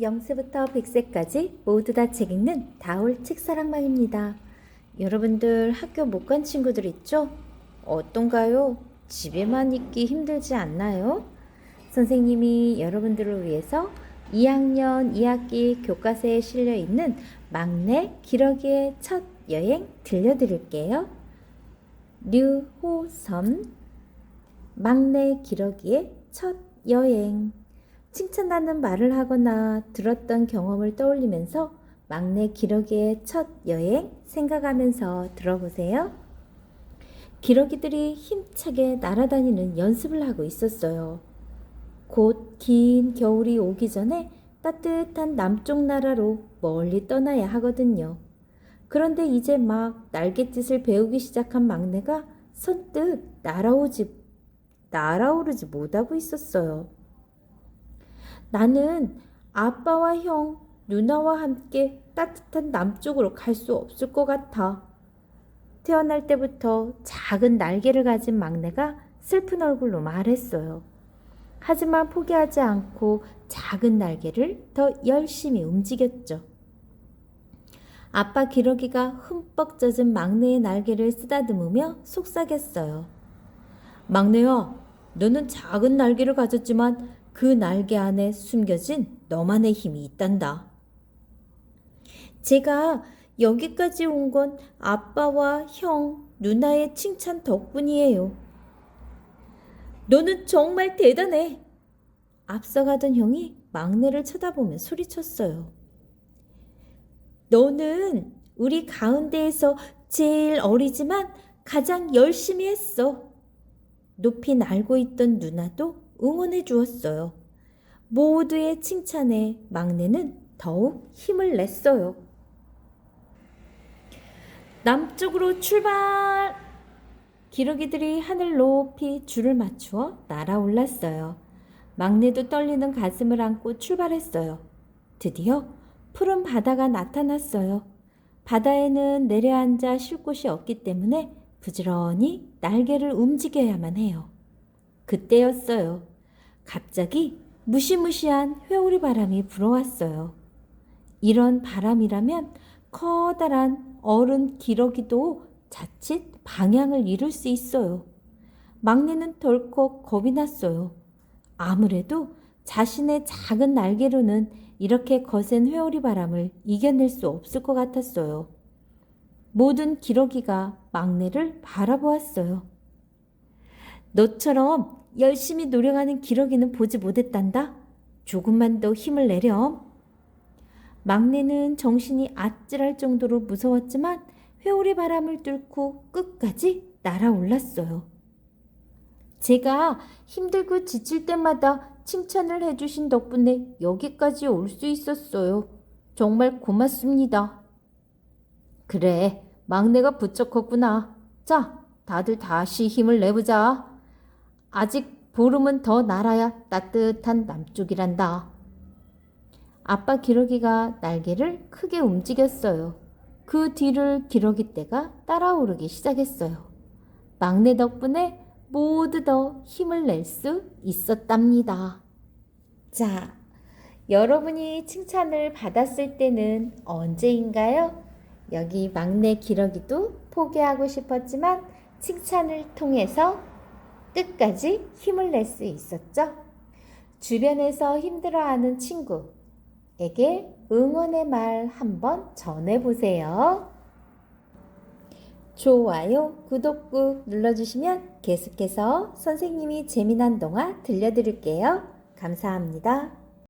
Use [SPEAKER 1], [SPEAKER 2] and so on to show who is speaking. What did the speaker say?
[SPEAKER 1] 0세부터 100세까지 모두 다 책 읽는 다올 책사랑방입니다. 여러분들 학교 못 간 친구들 있죠? 어떤가요? 집에만 있기 힘들지 않나요? 선생님이 여러분들을 위해서 2학년 2학기 교과서에 실려 있는 막내 기러기의 첫 여행 들려드릴게요. 류호섬 막내 기러기의 첫 여행 칭찬하는 말을 하거나 들었던 경험을 떠올리면서 막내 기러기의 첫 여행 생각하면서 들어보세요. 기러기들이 힘차게 날아다니는 연습을 하고 있었어요. 곧 긴 겨울이 오기 전에 따뜻한 남쪽 나라로 멀리 떠나야 하거든요. 그런데 이제 막 날갯짓을 배우기 시작한 막내가 선뜻 날아오지, 날아오르지 못하고 있었어요. 나는 아빠와 형, 누나와 함께 따뜻한 남쪽으로 갈 수 없을 것 같아. 태어날 때부터 작은 날개를 가진 막내가 슬픈 얼굴로 말했어요. 하지만 포기하지 않고 작은 날개를 더 열심히 움직였죠. 아빠 기러기가 흠뻑 젖은 막내의 날개를 쓰다듬으며 속삭였어요. 막내야, 너는 작은 날개를 가졌지만 그 날개 안에 숨겨진 너만의 힘이 있단다. 제가 여기까지 온 건 아빠와 형, 누나의 칭찬 덕분이에요. 너는 정말 대단해. 앞서가던 형이 막내를 쳐다보며 소리쳤어요. 너는 우리 가운데에서 제일 어리지만 가장 열심히 했어. 높이 날고 있던 누나도 응원해 주었어요. 모두의 칭찬에 막내는 더욱 힘을 냈어요. 남쪽으로 출발! 기러기들이 하늘 높이 줄을 맞추어 날아올랐어요. 막내도 떨리는 가슴을 안고 출발했어요. 드디어 푸른 바다가 나타났어요. 바다에는 내려앉아 쉴 곳이 없기 때문에 부지런히 날개를 움직여야만 해요. 그때였어요. 갑자기 무시무시한 회오리 바람이 불어왔어요. 이런 바람이라면 커다란 어른 기러기도 자칫 방향을 잃을 수 있어요. 막내는 덜컥 겁이 났어요. 아무래도 자신의 작은 날개로는 이렇게 거센 회오리 바람을 이겨낼 수 없을 것 같았어요. 모든 기러기가 막내를 바라보았어요. 너처럼 열심히 노력하는 기러기는 보지 못했단다. 조금만 더 힘을 내렴. 막내는 정신이 아찔할 정도로 무서웠지만 회오리 바람을 뚫고 끝까지 날아올랐어요. 제가 힘들고 지칠 때마다 칭찬을 해주신 덕분에 여기까지 올 수 있었어요. 정말 고맙습니다. 그래, 막내가 부쩍 컸구나. 자, 다들 다시 힘을 내보자. 아직 보름은 더 날아야 따뜻한 남쪽이란다. 아빠 기러기가 날개를 크게 움직였어요. 그 뒤를 기러기 떼가 따라오르기 시작했어요. 막내 덕분에 모두 더 힘을 낼 수 있었답니다. 자, 여러분이 칭찬을 받았을 때는 언제인가요? 여기 막내 기러기도 포기하고 싶었지만 칭찬을 통해서 끝까지 힘을 낼 수 있었죠. 주변에서 힘들어하는 친구에게 응원의 말 한번 전해보세요. 좋아요, 구독 꾹 눌러주시면 계속해서 선생님이 재미난 동화 들려드릴게요. 감사합니다.